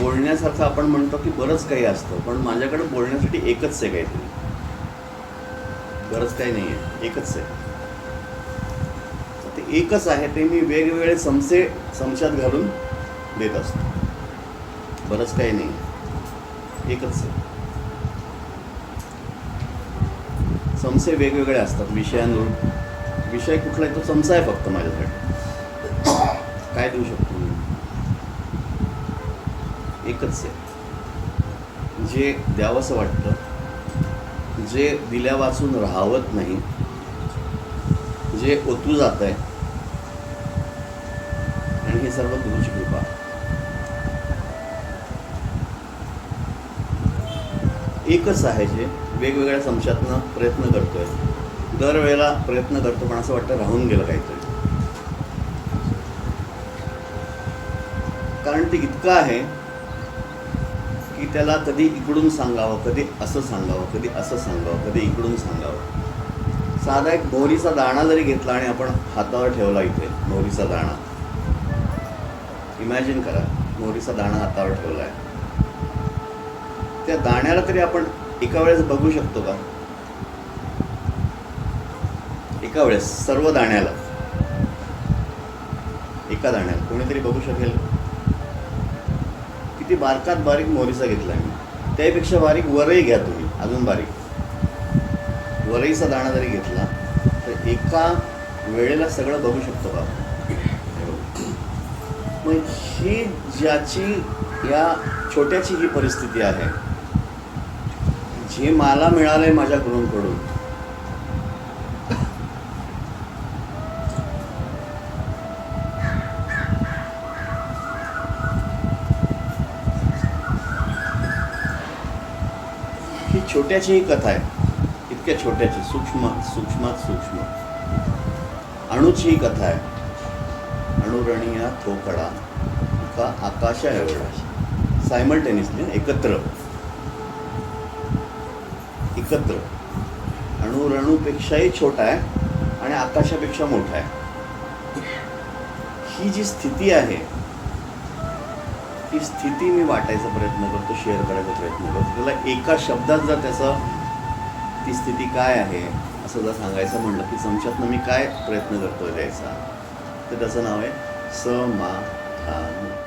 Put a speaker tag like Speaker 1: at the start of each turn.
Speaker 1: बोलण्यासारखं आपण म्हणतो की बरंच काही असतं पण माझ्याकडे बोलण्यासाठी एकच आहे काहीतरी बरंच काही नाही आहे एकच आहे. तर ते एकच आहे ते मी वेगवेगळे समसे समशात घालून देत असतो. बरंच काही नाही. एकच आहे. समसे वेगवेगळे असतात विषयांवर विषय कुठला आहे तो चमचा आहे फक्त माझ्यासाठी. काय देऊ शकतो? एकच आहे. जे द्यावंसं वाटतं जे दिल्या वाचून राहावत नाही जे ओतू जात आहे आणि हे सर्व गुरुची कृपा. एकच आहे जे वेगवेगळ्या संशातनं प्रयत्न करतोय. दरवेळेला प्रयत्न करतो पण असं वाटतं राहून गेलं काहीतरी. कारण ते इतकं आहे त्याला कधी इकडून सांगावं कधी असं सांगावं कधी असं सांगावं कधी इकडून सांगावं. साधा एक मोहरीचा दाणा जरी घेतला आणि आपण हातावर ठेवला इथे मोहरीचा दाणा. इमॅजिन करा मोहरीचा दाणा हातावर ठेवला आहे. त्या दाण्याला तरी आपण एका वेळेस बघू शकतो का? एका वेळेस सर्व दाण्याला. एका दाण्याला. कोणीतरी बघू शकेल? किती बारकात बारीक मोहरीचा घेतला मी त्यापेक्षा बारीक वरही घ्या तुम्ही अजून बारीक वरईचा दाणा जरी घेतला तर एका वेळेला सगळं बघू शकतो का आपण? मग ही ज्याची या छोट्याची ही परिस्थिती आहे जे मला मिळालंय माझ्या गुरूंकडून ही छोट्याची ही कथा आहे. इतक्या छोट्याची सूक्ष्म सूक्ष्मात सूक्ष्म. अणूची ही कथा आहे. अणुरणीया थोकडा का आकाशा एवढा. सायमल्टेनियसली एकत्र. एकत्र. अणुरणूपेक्षाही छोटा आहे आणि आकाशापेक्षा मोठा आहे. ही जी स्थिती आहे ती स्थिती मी वाटायचा प्रयत्न करतो शेअर करायचा प्रयत्न करतो. त्याला एका शब्दात जर त्याचं ती स्थिती काय आहे असं जर सांगायचं म्हणलं की संशयातनं मी काय प्रयत्न करतो द्यायचा तर त्याचं नाव आहे समाधान.